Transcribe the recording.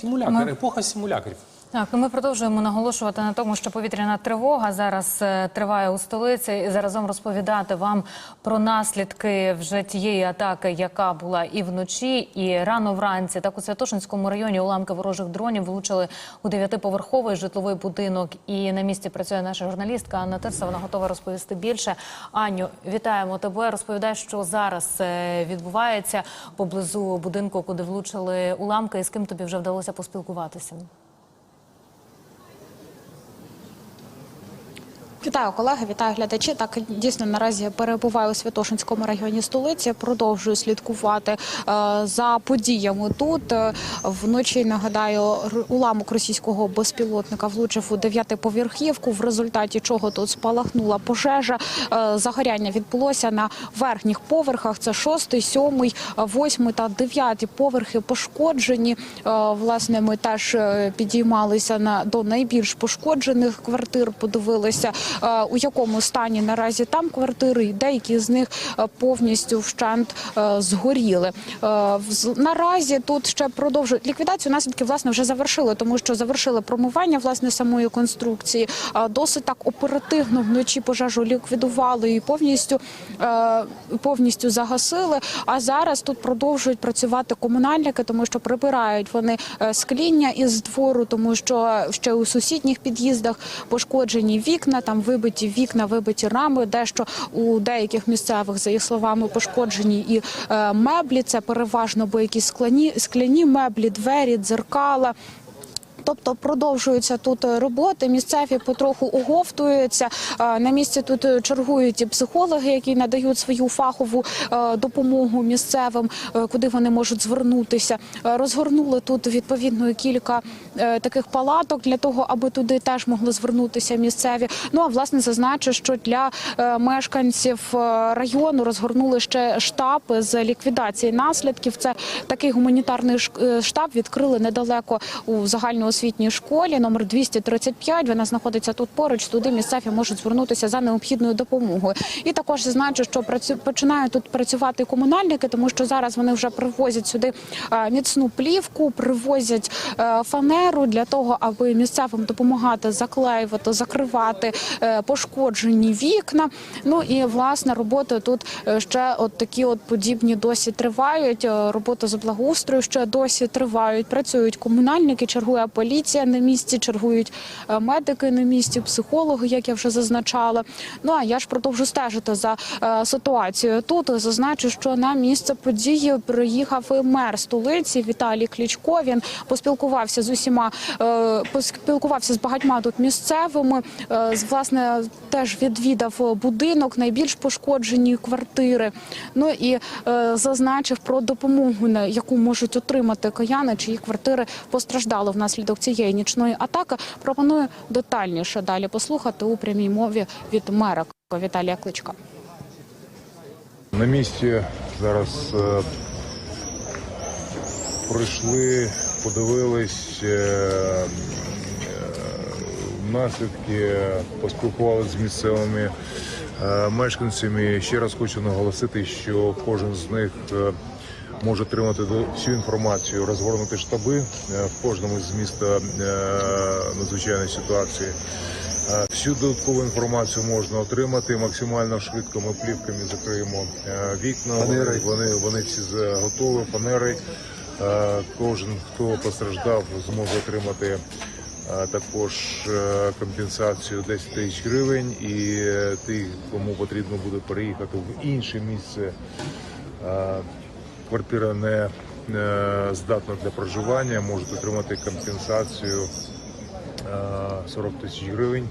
Симулятор, епоха симуляторів. Так, ми продовжуємо наголошувати на тому, що повітряна тривога зараз е, триває у столиці, і заразом розповідати вам про наслідки вже тієї атаки, яка була і вночі, і рано вранці. Так у Святошинському районі уламки ворожих дронів влучили у дев'ятиповерховий житловий будинок. І на місці працює наша журналістка Анна Тирса. Вона готова розповісти більше. Аню, вітаємо тебе. Розповідай, що зараз е, відбувається поблизу будинку, куди влучили уламки, і з ким тобі вже вдалося поспілкуватися. Вітаю колеги, вітаю глядачі. Так дійсно наразі перебуваю у Святошинському районі столиці. Продовжую слідкувати е, за подіями тут. Е, вночі нагадаю, уламок російського безпілотника влучив у дев'ятиповерхівку, в результаті чого тут спалахнула пожежа. Е, загоряння відбулося на верхніх поверхах. Це шостий, сьомий, восьмий та дев'ятий поверхи пошкоджені. Власне, ми теж підіймалися на до найбільш пошкоджених квартир. Подивилися, у якому стані наразі там квартири, і деякі з них е, повністю вщент е, згоріли. Е, Наразі тут ще продовжують ліквідацію. Наслідки власне вже завершили, тому що завершили промивання власне самої конструкції. Е, Досить так оперативно вночі пожежу ліквідували і повністю е, повністю загасили. А зараз тут продовжують працювати комунальники, тому що прибирають вони е, скління із двору, тому що ще у сусідніх під'їздах пошкоджені вікна, там вибиті вікна, вибиті рами. Дещо у деяких місцевих, за їх словами, пошкоджені і е, меблі. Це переважно бо якісь скляні, скляні меблі, двері, дзеркала. Тобто продовжуються тут роботи. Місцеві потроху оговтуються. Е, На місці тут чергують і психологи, які надають свою фахову е, допомогу місцевим, е, куди вони можуть звернутися. Е, Розгорнули тут відповідно кілька е, таких палаток для того, аби туди теж могли звернутися місцеві. Ну а власне зазначу, що для е, мешканців е, району розгорнули ще штаб з ліквідації наслідків. Це такий гуманітарний е, штаб відкрили недалеко у загальноосвітній школі номер 235. Вона знаходиться тут поруч. Туди місцеві можуть звернутися за необхідною допомогою. І також зазначу, що починають тут працювати комунальники, тому що зараз вони вже привозять сюди міцну плівку, привозять е, фанеру для того, аби місцевим допомагати заклеювати, закривати е, пошкоджені вікна. Ну і власне роботи тут е, ще от такі от подібні досі тривають. Роботи з благоустрою ще досі тривають. Працюють комунальники, чергує поліція на місці, чергують е, медики на місці, психологи, як я вже зазначала. Ну а я ж продовжу стежити за е, ситуацією. Тут зазначу, що на місце події приїхав і мер столиці Віталій Клічко. Він поспілкувався з усіма, е, поспілкувався з багатьма тут місцевими. власне теж відвідав будинок, найбільш пошкоджені квартири. Ну і зазначив про допомогу, яку можуть отримати каяни, чиї квартири постраждали внаслідок цієї нічної атаки. Пропоную детальніше далі послухати у прямій мові від мера Віталія Кличка. На місці зараз е, прийшли, подивились е, е, наслідки, поспілкувалися з місцевими е, мешканцями. Ще раз хочу наголосити, що кожен з них е, може отримати всю інформацію, розгорнути штаби е, в кожному з міста е, надзвичайної ситуації. Е, Всю додаткову інформацію можна отримати максимально швидко. Ми плівками закриємо вікна. Вони, вони, вони всі готові, фанери. Кожен, хто постраждав, зможе отримати також компенсацію 10 тисяч гривень. І ті, кому потрібно буде переїхати в інше місце, квартира не е, здатна для проживання, можуть отримати компенсацію е, 40 тисяч гривень.